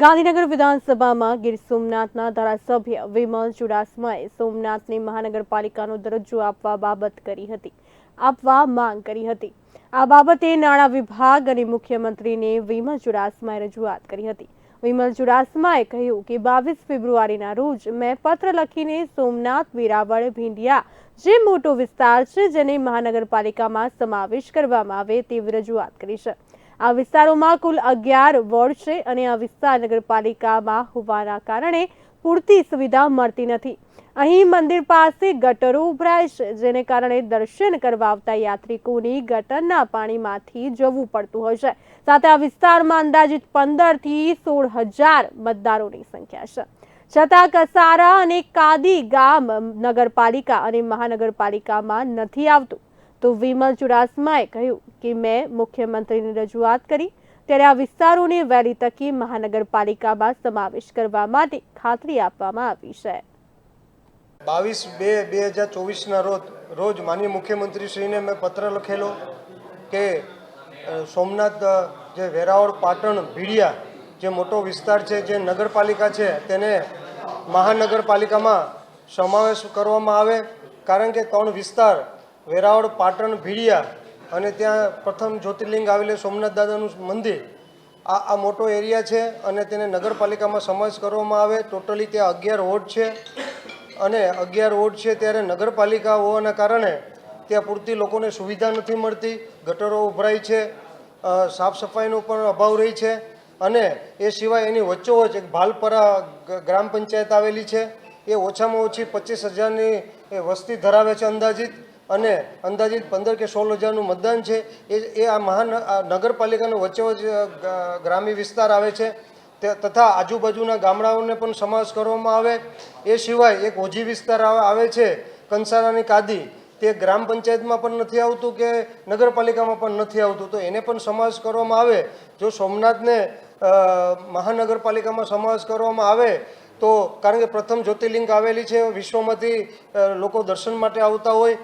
ગાંધીનગર વિધાનસભામાં ગીર સોમનાથના ધારાસભ્ય વિમલ ચુડાસમાએ સોમનાથને મહાનગરપાલિકાનો દરજ્જો આપવા બાબત કરી હતી, આપવા માંગ કરી હતી. આ બાબતે નાણાં વિભાગ અને મુખ્યમંત્રીને વિમલ ચુડાસમાએ રજૂઆત કરી હતી. વિમલ ચુડાસમાએ કહ્યું કે બાવીસ ફેબ્રુઆરીના રોજ મેં પત્ર લખીને સોમનાથ, વેરાવળ, ભીંડિયા જે મોટો વિસ્તાર છે જેને મહાનગરપાલિકામાં સમાવેશ કરવામાં આવે તેવી રજૂઆત કરી છે. આ વિસ્તારોમાં કુલ અગિયાર વોર્ડ છે અને આ વિસ્તાર નગરપાલિકામાં હોવાના કારણે પૂરતી સુવિધા મળતી નથી. અહીં મંદિર પાસે ગટરો ઉભરાય છે, જેને કારણે દર્શન કરવા આવતા યાત્રિકોની ગટરના પાણીમાંથી જવું પડતું હોય છે. સાથે આ વિસ્તારમાં અંદાજિત પંદરથી સોળ હજાર મતદારોની સંખ્યા છે. છતાં કસારા અને કાદી ગામ નગરપાલિકા અને મહાનગરપાલિકામાં નથી આવતું. તો વિમલ ચુડાસમાએ કહ્યું કે મેં મુખ્યમંત્રીની રજૂઆત કરી, ત્યારે આ વિસ્તારોને વહેલી તકે મહાનગરપાલિકામાં સમાવેશ કરવા માટે ખાતરી આપવામાં આવી છે. બાવીસ બે બે હજાર ચોવીસના રોજ રોજ માનીય મુખ્યમંત્રીશ્રીને મેં પત્ર લખેલો કે સોમનાથ જે વેરાવળ, પાટણ, ભીડિયા જે મોટો વિસ્તાર છે, જે નગરપાલિકા છે, તેને મહાનગરપાલિકામાં સમાવેશ કરવામાં આવે. કારણ કે ત્રણ વિસ્તાર વેરાવળ પાટણ ભીડિયા અને ત્યાં પ્રથમ જ્યોતિર્લિંગ આવેલું સોમનાથ દાદાનું મંદિર. આ આ મોટો એરિયા છે અને તેને નગરપાલિકામાં સમાવેશ કરવામાં આવે. ટોટલી ત્યાં અગિયાર વોર્ડ છે અને અગિયાર વોર્ડ છે ત્યારે નગરપાલિકા હોવાના કારણે ત્યાં પૂરતી લોકોને સુવિધા નથી મળતી. ગટરો ઉભરાય છે સાફ સફાઈનો પણ અભાવ રહી છે અને એ સિવાય એની વચ્ચોવચ્ચ એક ભાલપરા ગ્રામ પંચાયત આવેલી છે. એ ઓછામાં ઓછી પચીસ હજારની વસ્તી ધરાવે છે અંદાજિત. અને અંદાજિત પંદર કે સોળ હજારનું મતદાન છે. એ એ આ મહાન નગરપાલિકાનો વચ્ચે ગ્રામ્ય વિસ્તાર આવે છે. તથા આજુબાજુના ગામડાઓને પણ સમાવેશ કરવામાં આવે. એ સિવાય એક ઓજી વિસ્તાર આવે છે, કંસારાની કાદી. તે ગ્રામ પંચાયતમાં પણ નથી આવતું કે નગરપાલિકામાં પણ નથી આવતું. તો એને પણ સમાવેશ કરવામાં આવે. જો સોમનાથને મહાનગરપાલિકામાં સમાવેશ કરવામાં આવે, તો કારણ કે પ્રથમ જ્યોતિર્લિંગ આવેલી છે, વિશ્વમાંથી લોકો દર્શન માટે આવતા હોય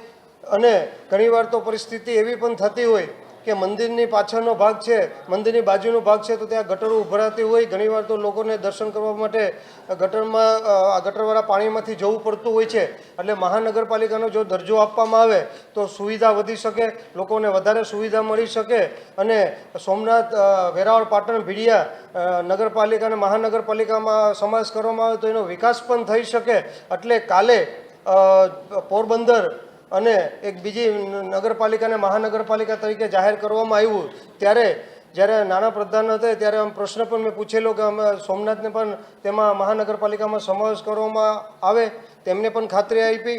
અને ઘણીવાર તો પરિસ્થિતિ એવી પણ થતી હોય કે મંદિરની પાછળનો ભાગ છે, મંદિરની બાજુનો ભાગ છે, તો ત્યાં ગટરો ઉભરાતી હોય. ઘણીવાર તો લોકોને દર્શન કરવા માટે ગટરમાં ગટરવાળા પાણીમાંથી જવું પડતું હોય છે. એટલે મહાનગરપાલિકાનો જો દરજ્જો આપવામાં આવે, તો સુવિધા વધી શકે, લોકોને વધારે સુવિધા મળી શકે અને સોમનાથ વેરાવળ, પાટણ, ભીડિયા નગરપાલિકા અને મહાનગરપાલિકામાં સમાવેશ કરવામાં આવે તો એનો વિકાસ પણ થઈ શકે. એટલે કાલે પોરબંદર અને એક બીજી નગરપાલિકાને મહાનગરપાલિકા તરીકે જાહેર કરવામાં આવ્યું. ત્યારે જ્યારે નાણાં પ્રધાન હતા, ત્યારે આમ પ્રશ્ન પણ મેં પૂછેલો કે અમે સોમનાથને પણ તેમાં મહાનગરપાલિકામાં સમાવેશ કરવામાં આવે, તેમને પણ ખાતરી આપી.